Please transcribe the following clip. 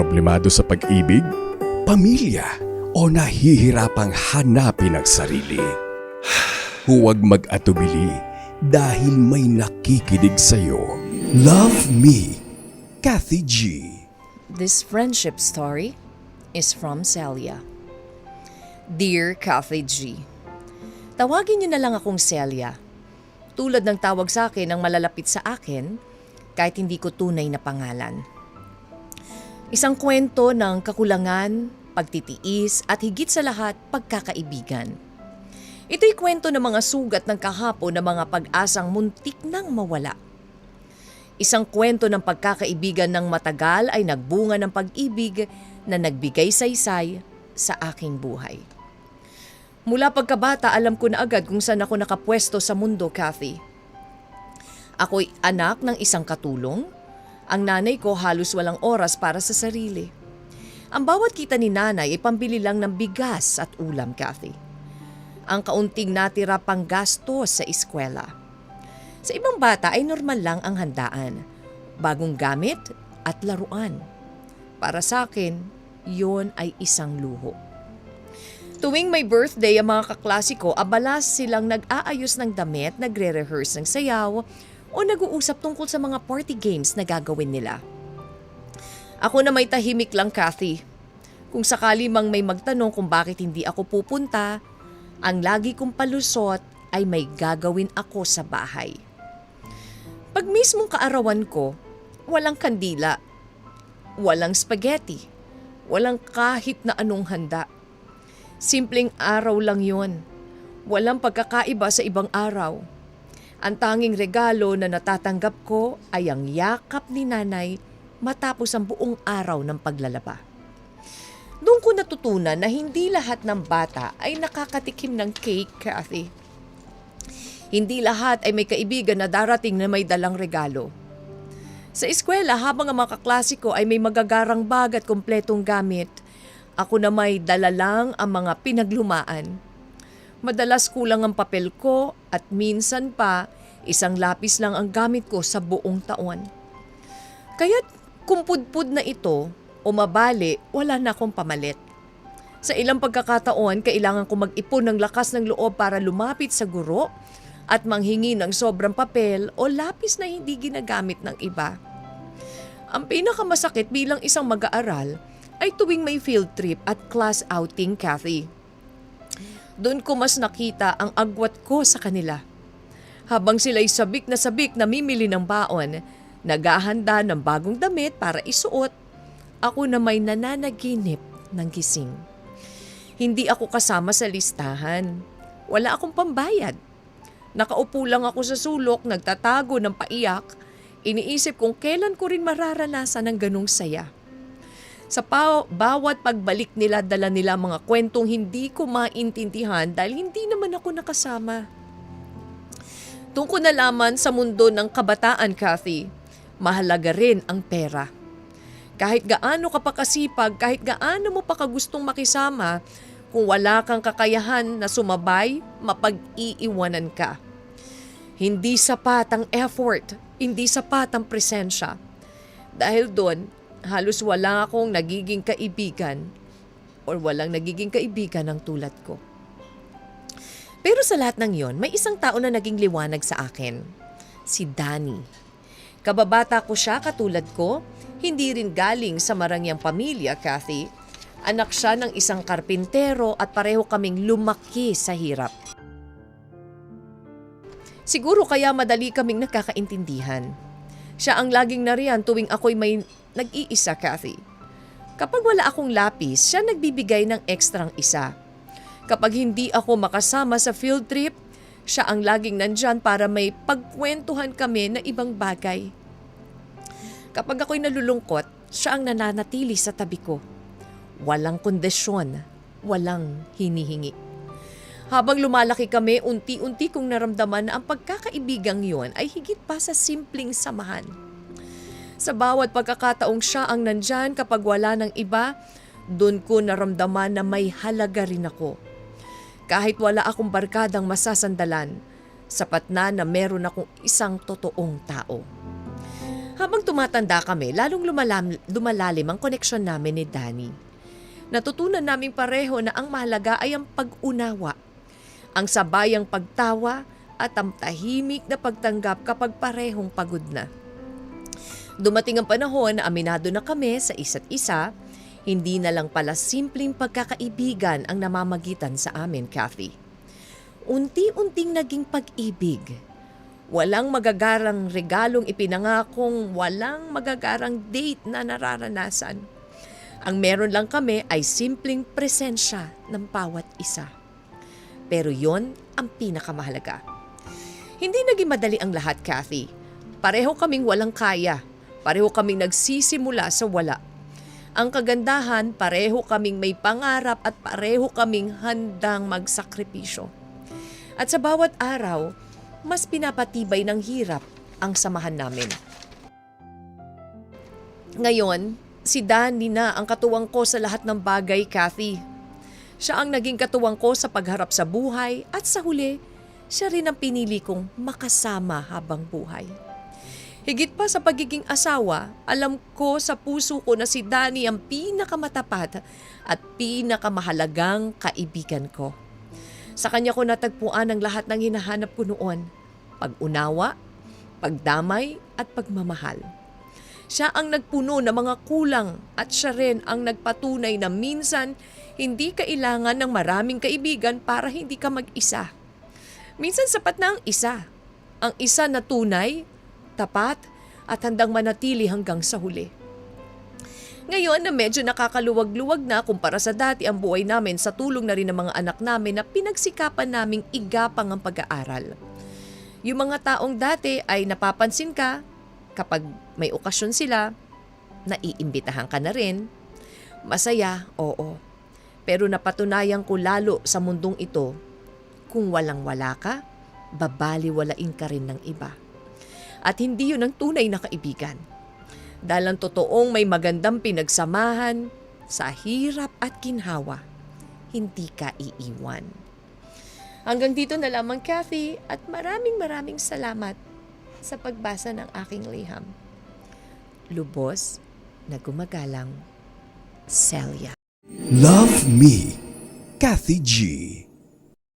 problemado sa pag-ibig, pamilya o nahihirapang hanapin ang sarili. Huwag mag-atubili dahil may nakikinig sa'yo. Love me, Kathy G. This friendship story is from Celia. Dear Kathy G. Tawagin niyo na lang akong Celia. Tulad ng tawag sa akin ng malalapit sa akin, kahit hindi ko tunay na pangalan. Isang kwento ng kakulangan, pagtitiis at higit sa lahat pagkakaibigan. Ito'y kwento ng mga sugat ng kahapon ng mga pag-asang muntik nang mawala. Isang kwento ng pagkakaibigan ng matagal ay nagbunga ng pag-ibig na nagbigay saysay sa aking buhay. Mula pagkabata, alam ko na agad kung saan ako nakapwesto sa mundo, Kathy. Ako'y anak ng isang katulong. Ang nanay ko halos walang oras para sa sarili. Ang bawat kita ni nanay ay pambili lang ng bigas at ulam, Kathy. Ang kaunting natira pang gastos sa eskwela. Sa ibang bata ay normal lang ang handaan, bagong gamit at laruan. Para sa akin, yon ay isang luho. Tuwing may birthday ang mga kaklasiko, abalas silang nag-aayos ng damit, nagre-rehearse ng sayaw, o nag-uusap tungkol sa mga party games na gagawin nila. Ako na may tahimik lang, Kathy. Kung sakali mang may magtanong kung bakit hindi ako pupunta, ang lagi kong palusot ay may gagawin ako sa bahay. Pag mismong kaarawan ko, walang kandila, walang spaghetti, walang kahit na anong handa. Simpleng araw lang yon. Walang pagkakaiba sa ibang araw. Ang tanging regalo na natatanggap ko ay ang yakap ni nanay matapos ang buong araw ng paglalaba. Doon ko natutunan na hindi lahat ng bata ay nakakatikim ng cake, Kathy. Hindi lahat ay may kaibigan na darating na may dalang regalo. Sa eskwela, habang ang mga kaklasiko ay may magagarang bag at kompletong gamit, ako na may dala lang ang mga pinaglumaan. Madalas kulang ang papel ko at minsan pa isang lapis lang ang gamit ko sa buong taon. Kaya't kumpudpud na ito o mabali, wala na akong pamalit. Sa ilang pagkakataon, kailangan ko mag-ipon ng lakas ng loob para lumapit sa guro at manghingi ng sobrang papel o lapis na hindi ginagamit ng iba. Ang pinakamasakit bilang isang mag-aaral ay tuwing may field trip at class outing, Kathy. Doon ko mas nakita ang agwat ko sa kanila. Habang sila'y sabik na sabik na mimili ng baon, naghahanda ng bagong damit para isuot, ako na may nananaginip ng gising. Hindi ako kasama sa listahan. Wala akong pambayad. Nakaupo lang ako sa sulok, nagtatago ng paiyak. Iniisip kung kailan ko rin mararanasan ng ganong saya. Sa pa- bawat pagbalik nila, dala nila mga kwentong hindi ko maintindihan dahil hindi naman ako nakasama. Ko nalaman sa mundo ng kabataan, Kathy, mahalaga rin ang pera. Kahit gaano ka pa kasipag, kahit gaano mo pa kagustong makisama, kung wala kang kakayahan na sumabay, mapag-iiwanan ka. Hindi sapat ang effort, hindi sapat ang presensya. Dahil doon, halos wala akong nagiging kaibigan or walang nagiging kaibigan ng tulad ko. Pero sa lahat ng yon, may isang tao na naging liwanag sa akin. Si Danny. Kababata ko siya katulad ko, hindi rin galing sa marangyang pamilya, Kathy. Anak siya ng isang karpintero at pareho kaming lumaki sa hirap. Siguro kaya madali kaming nakakaintindihan. Siya ang laging nariyan tuwing ako'y may nag-iisa, Kathy. Kapag wala akong lapis, siya nagbibigay ng ekstrang isa. Kapag hindi ako makasama sa field trip, siya ang laging nandyan para may pagkwentuhan kami na ibang bagay. Kapag ako'y nalulungkot, siya ang nananatili sa tabi ko. Walang kondisyon, walang hinihingi. Habang lumalaki kami, unti-unti kong naramdaman na ang pagkakaibigang yon ay higit pa sa simpleng samahan. Sa bawat pagkakataong siya ang nandyan kapag wala ng iba, doon ko naramdaman na may halaga rin ako. Kahit wala akong barkadang masasandalan, sapat na na meron akong isang totoong tao. Habang tumatanda kami, lalong lumalam, lumalalim ang koneksyon namin ni Danny. Natutunan naming pareho na ang mahalaga ay ang pag-unawa, ang sabayang pagtawa at ang tahimik na pagtanggap kapag parehong pagod na. Dumating ang panahon na aminado na kami sa isa't isa, hindi na lang pala simpleng pagkakaibigan ang namamagitan sa amin, Kathy. Unti-unting naging pag-ibig. Walang magagarang regalong ipinangakong walang magagarang date na nararanasan. Ang meron lang kami ay simpleng presensya ng bawat isa. Pero yon ang pinakamahalaga. Hindi naging madali ang lahat, Kathy. Pareho kaming walang kaya. Pareho kaming nagsisimula sa wala. Ang kagandahan, pareho kaming may pangarap at pareho kaming handang magsakripisyo. At sa bawat araw, mas pinapatibay ng hirap ang samahan namin. Ngayon, si Danny na ang katuwang ko sa lahat ng bagay, Kathy. Siya ang naging katuwang ko sa pagharap sa buhay at sa huli, siya rin ang pinili kong makasama habang buhay. Higit pa sa pagiging asawa, alam ko sa puso ko na si Danny ang pinakamatapat at pinakamahalagang kaibigan ko. Sa kanya ko natagpuan ang lahat ng hinahanap ko noon. Pag-unawa, pagdamay at pagmamahal. Siya ang nagpuno ng mga kulang at siya rin ang nagpatunay na minsan hindi kailangan ng maraming kaibigan para hindi ka mag-isa. Minsan sapat na ang isa. Ang isa na tunay, tapat at handang manatili hanggang sa huli. Ngayon na medyo nakakaluwag-luwag na kumpara sa dati ang buhay namin sa tulong na rin ng mga anak namin na pinagsikapan naming igapang ang pag-aaral. Yung mga taong dati ay napapansin ka kapag may okasyon sila, naiimbitahan ka na rin. Masaya, oo. Pero napatunayan ko lalo sa mundong ito, kung walang-wala ka, babaliwalain ka rin ng iba. At hindi yun ang tunay na kaibigan. Dahil ang totoong may magandang pinagsamahan sa hirap at kinhawa, hindi ka iiwan. Hanggang dito na lamang, Kathy, at maraming maraming salamat sa pagbasa ng aking liham. Lubos na gumagalang, Celia. Love Me, Kathy G.